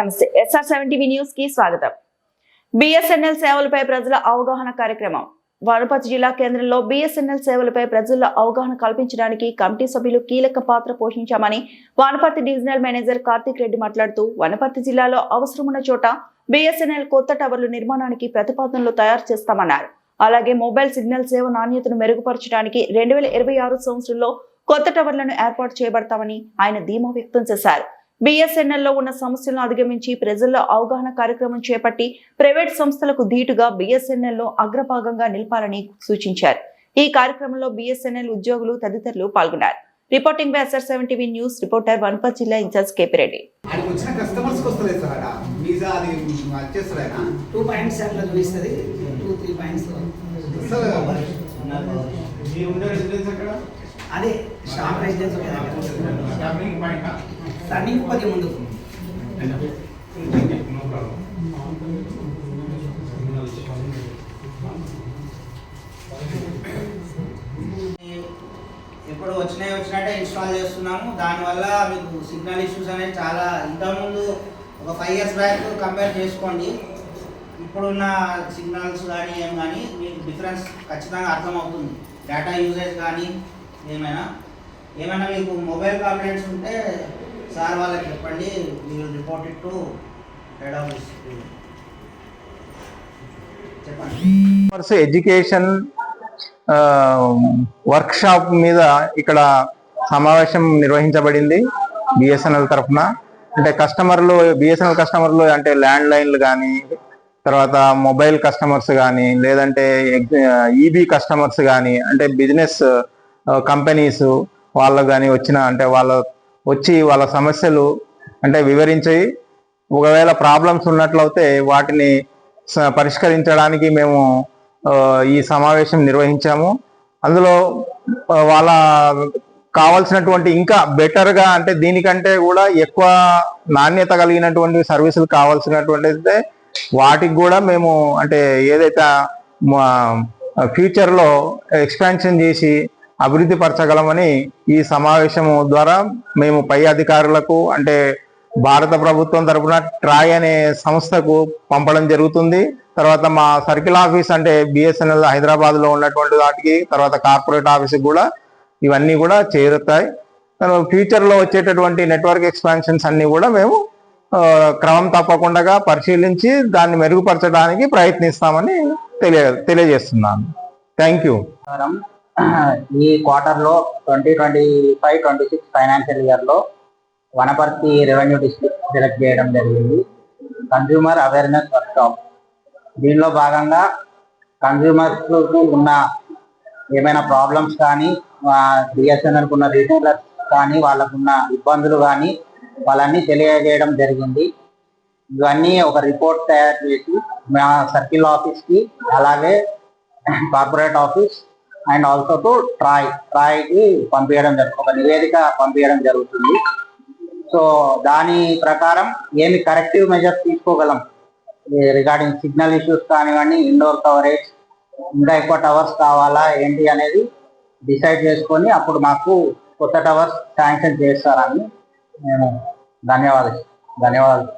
SR seven TV న్యూస్కి స్వాగతం. BSNL సేవలపై ప్రజల అవగాహన కార్యక్రమం. వనపర్తి జిల్లా కేంద్రంలో బిఎస్ఎన్ఎల్ సేవలపై ప్రజల్లో అవగాహన కల్పించడానికి కమిటీ సభ్యులు కీలక పాత్ర పోషించామని వనపర్తి డివిజనల్ మేనేజర్ కార్తిక్ రెడ్డి మాట్లాడుతూ వనపర్తి జిల్లాలో అవసరమున్న చోట బిఎస్ఎన్ఎల్ కొత్త టవర్లు నిర్మాణానికి ప్రతిపాదనలు తయారు చేస్తామన్నారు. అలాగే మొబైల్ సిగ్నల్ సేవ నాణ్యతను మెరుగుపరచడానికి రెండు వేల ఇరవై ఆరు సంవత్సరంలో కొత్త టవర్లను ఏర్పాటు చేయబడతామని ఆయన ధీమా వ్యక్తం చేశారు. లో ఉన్న సమస్యలను అధిగమించి ప్రజల్లో అవగాహన కార్యక్రమం చేపట్టి ప్రైవేట్ సంస్థలకు ధీటుగా బిఎస్ఎన్ఎల్లో అగ్రభాగంగా నిలపాలని సూచించారు. ఈ కార్యక్రమంలో బిఎస్ఎన్ఎల్ ఉద్యోగులు తదితరులు పాల్గొన్నారు. Reporting by SR seven TV news reporter Wanaparthy జిల్లా ఇన్ఛార్జ్ కేపీ రెడ్డి. ఆయనకు వచ్చిన కస్టమర్స్ వస్తలేదు సార్ ఆడ వీసా అది వచ్చేస్తారు ఆయన. టూ పాయింట్స్ అట్లా చూపిస్తుంది. టూ త్రీ పాయింట్స్ అసలు మీ ఉండే రెసిడెన్స్ అక్కడ అదే షాప్ రెసిడెన్స్ పాయింట్ రన్నింగ్ కొద్దిగా ముందు ఎప్పుడు వచ్చినాయి వచ్చినట్టే ఇన్స్టాల్ చేస్తున్నాము. దానివల్ల మీకు సిగ్నల్ ఇష్యూస్ అనేవి చాలా ఇంతకుముందు ఒక ఫైవ్ ఇయర్స్ బ్యాక్ కంపేర్ చేసుకోండి. ఇప్పుడున్న సిగ్నల్స్ కానీ ఏం కానీ మీకు డిఫరెన్స్ ఖచ్చితంగా అర్థమవుతుంది. డేటా యూసేజ్ కానీ ఏమైనా. ఏమైనా మీకు మొబైల్ కంప్లైంట్స్ ఉంటే సార్ వాళ్ళకి చెప్పండి మీరు report it to head office చెప్పండి. ఎడ్యుకేషన్ వర్క్షాప్ మీద ఇక్కడ సమావేశం నిర్వహించబడింది బిఎస్ఎన్ఎల్ తరఫున. అంటే కస్టమర్లు బిఎస్ఎన్ఎల్ కస్టమర్లు అంటే ల్యాండ్ లైన్లు కానీ తర్వాత మొబైల్ కస్టమర్స్ కానీ లేదంటే ఈబీ కస్టమర్స్ కానీ అంటే బిజినెస్ కంపెనీస్ వాళ్ళకు కానీ వచ్చిన అంటే వాళ్ళ వచ్చి వాళ్ళ సమస్యలు అంటే వివరించి ఒకవేళ ప్రాబ్లమ్స్ ఉన్నట్లయితే వాటిని స- పరిష్కరించడానికి మేము ఈ సమావేశం నిర్వహించాము. అందులో వాళ్ళ కావాల్సినటువంటి ఇంకా బెటర్గా అంటే దీనికంటే కూడా ఎక్కువ నాణ్యత కలిగినటువంటి సర్వీసులు కావాల్సినటువంటి అయితే వాటికి కూడా మేము అంటే ఏదైతే ఫ్యూచర్లో ఎక్స్పాన్షన్ చేసి అభివృద్ధి పరచగలమని ఈ సమావేశము ద్వారా మేము పై అధికారులకు అంటే భారత ప్రభుత్వం తరపున ట్రాయ్ అనే సంస్థకు పంపడం జరుగుతుంది. తర్వాత మా సర్కిల్ ఆఫీస్ అంటే బిఎస్ఎన్ఎల్ హైదరాబాద్లో ఉన్నటువంటి వాటికి తర్వాత కార్పొరేట్ ఆఫీస్ కూడా ఇవన్నీ కూడా చేరుతాయి. ఫ్యూచర్లో వచ్చేటటువంటి నెట్వర్క్ ఎక్స్పాన్షన్స్ అన్ని కూడా మేము క్రమం తప్పకుండా పరిశీలించి దాన్ని మెరుగుపరచడానికి ప్రయత్నిస్తామని తెలియ తెలియజేస్తున్నాను. Thank you. ఈ క్వార్టర్లో twenty twenty five twenty six financial ఇయర్లో వనపర్తి రెవెన్యూ డిస్ట్రిక్ట్ సెలెక్ట్ చేయడం జరిగింది. కన్జ్యూమర్ అవేర్నెస్ వర్క్షాప్ దీనిలో భాగంగా కన్జ్యూమర్స్ ఉన్న ఏమైనా ప్రాబ్లమ్స్ కానీ బిఎస్ఎన్ఎల్ ఉన్న రీటైలర్స్ కానీ వాళ్ళకున్న ఇబ్బందులు కానీ వాళ్ళన్నీ తెలియజేయడం జరిగింది. ఇవన్నీ ఒక రిపోర్ట్ తయారు చేసి మా సర్కిల్ ఆఫీస్కి అలాగే corporate office and also to TRAI. ట్రాయ్కి పంపించడం జరుగుతుంది ఒక నివేదిక పంపించడం జరుగుతుంది. సో దాని ప్రకారం ఏమి కరెక్టివ్ మెజర్స్ తీసుకోగలం? రిగార్డింగ్ సిగ్నల్ ఇష్యూస్ కానివ్వండి ఇండోర్ కవరేజ్ ఇంకా ఎక్కువ టవర్స్ కావాలా ఏంటి అనేది డిసైడ్ చేసుకొని అప్పుడు మాకు కొత్త టవర్స్ శాంక్షన్ చేస్తారని మేము ధన్యవాదాలు ధన్యవాదాలు.